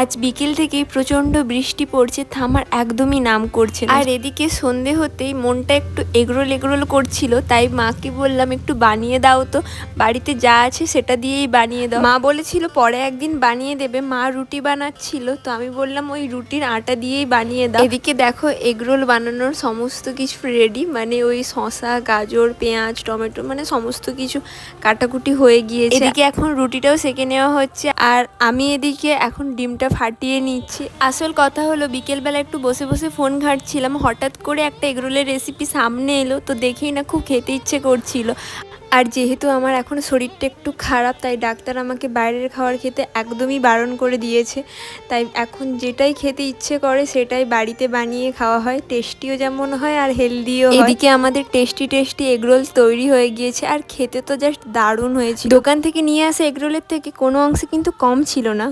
আজ বিকেল থেকেই প্রচণ্ড বৃষ্টি পড়ছে থামার একদমই নাম করছে আর এদিকে সন্ধে হতেই মনটা একটু এগরোল এগরোল করছিল তাই মাকে বললাম একটু বানিয়ে দাও তো বাড়িতে যা আছে সেটা দিয়েই বানিয়ে দাও। মা বলেছিল পরে একদিন বানিয়ে দেবে মা রুটি বানাচ্ছিল তো আমি বললাম ওই রুটির আটা দিয়েই বানিয়ে দাও। এদিকে দেখো এগরোল বানানোর সমস্ত কিছু রেডি মানে ওই শসা গাজর পেঁয়াজ টমেটো মানে সমস্ত কিছু কাটাকুটি হয়ে গিয়েছে। এদিকে এখন রুটিটাও সেকে নেওয়া হচ্ছে আর আমি এদিকে এখন ডিমটা ফাটিয়ে নিচ্ছি। আসল কথা হলো বিকেলবেলা একটু বসে বসে ফোন ঘাঁটছিলাম হঠাৎ করে একটা এগরোলের রেসিপি সামনে এলো তো দেখেই না খুব খেতে ইচ্ছে করছিল। আর যেহেতু আমার এখন শরীরটা একটু খারাপ তাই ডাক্তার আমাকে বাইরের খাবার খেতে একদমই বারণ করে দিয়েছে। তাই এখন যেটাই খেতে ইচ্ছে করে সেটাই বাড়িতে বানিয়ে খাওয়া হয়। টেস্টিও যেমন হয় আর হেলদিও এদিকে আমাদের টেস্টি টেস্টি এগরোল তৈরি হয়ে গিয়েছে আর খেতে তো জাস্ট দারুণ হয়েছে দোকান থেকে নিয়ে আসা এগরোলের থেকে কোনো অংশে কিন্তু কম ছিল না।